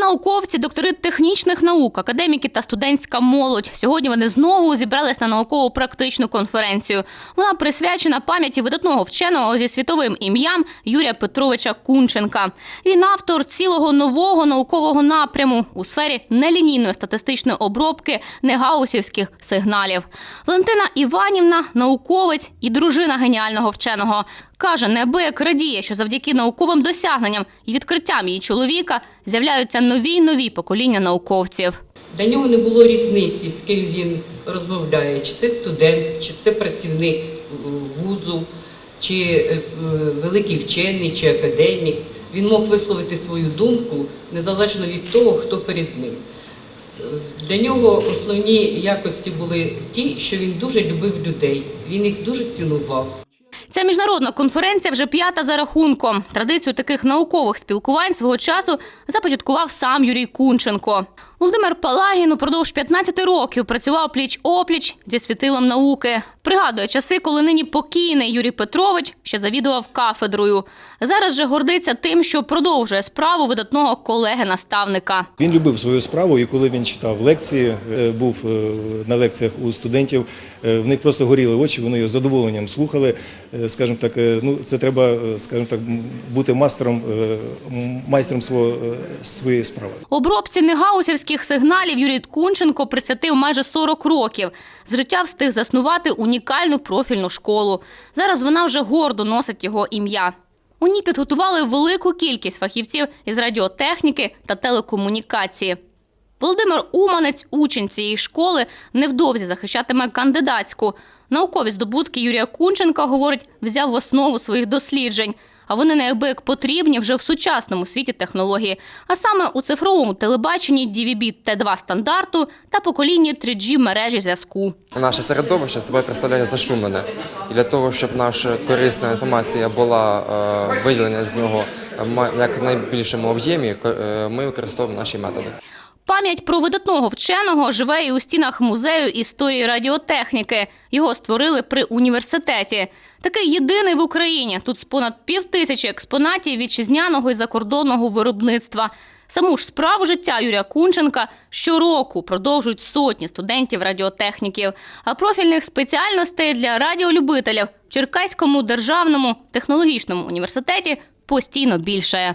Науковці, доктори технічних наук, академіки та студентська молодь. Сьогодні вони знову зібрались на науково-практичну конференцію. Вона присвячена пам'яті видатного вченого зі світовим ім'ям Юрія Петровича Кунченка. Він автор цілого нового наукового напряму у сфері нелінійної статистичної обробки негаусівських сигналів. Валентина Іванівна науковець і дружина геніального вченого. Каже, неабияк радіє, що завдяки науковим досягненням і відкриттям її чоловіка з'являються нові й нові покоління науковців. Для нього не було різниці, з ким він розмовляє, чи це студент, чи це працівник вузу, чи е, великий вчений, чи академік. Він мог висловити свою думку незалежно від того, хто перед ним. Для нього основні якості були ті, що він дуже любив людей, він їх дуже цінував. Ця міжнародна конференція вже п'ята за рахунком. Традицію таких наукових спілкувань свого часу започаткував сам Юрій Кунченко. Володимир Палагін упродовж 15 років працював пліч-опліч зі світилом науки. Пригадує часи, коли нині покійний Юрій Петрович ще завідував кафедрою. Зараз же гордиться тим, що продовжує справу видатного колеги-наставника. Він любив свою справу, і коли він читав лекції, е, був е, на лекціях у студентів, в них просто горіли очі, вони його з задоволенням слухали. Е, Скажімо так, е, ну це треба, е, скажімо так, бути мастером, е, майстром свого, е, своєї справи. Обробці негаусівських сигналів Юрій Кунченко присвятив майже 40 років. З життя встиг заснувати унікальну профільну школу. Зараз вона вже гордо носить його ім'я. У ній підготували велику кількість фахівців із радіотехніки та телекомунікації. Володимир Уманець, учень цієї школи, невдовзі захищатиме кандидатську. Наукові здобутки Юрія Кунченка, говорить, взяв в основу своїх досліджень. А вони неабияк потрібні вже в сучасному світі технології, а саме у цифровому телебаченні DVB T2 стандарту та поколінні 3G мережі зв'язку. Наше середовище себе представляє зашумлене. І для того, щоб наша корисна інформація була е, виділена з нього е, як найбільшому об'ємі, е, ми використовуємо наші методи. Пам'ять про видатного вченого живе і у стінах музею історії радіотехніки. Його створили при університеті. Такий єдиний в Україні. Тут з понад пів тисячі експонатів вітчизняного і закордонного виробництва. Саму ж справу життя Юрія Кунченка щороку продовжують сотні студентів радіотехніків. А профільних спеціальностей для радіолюбителів в Черкаському державному технологічному університеті постійно більшає.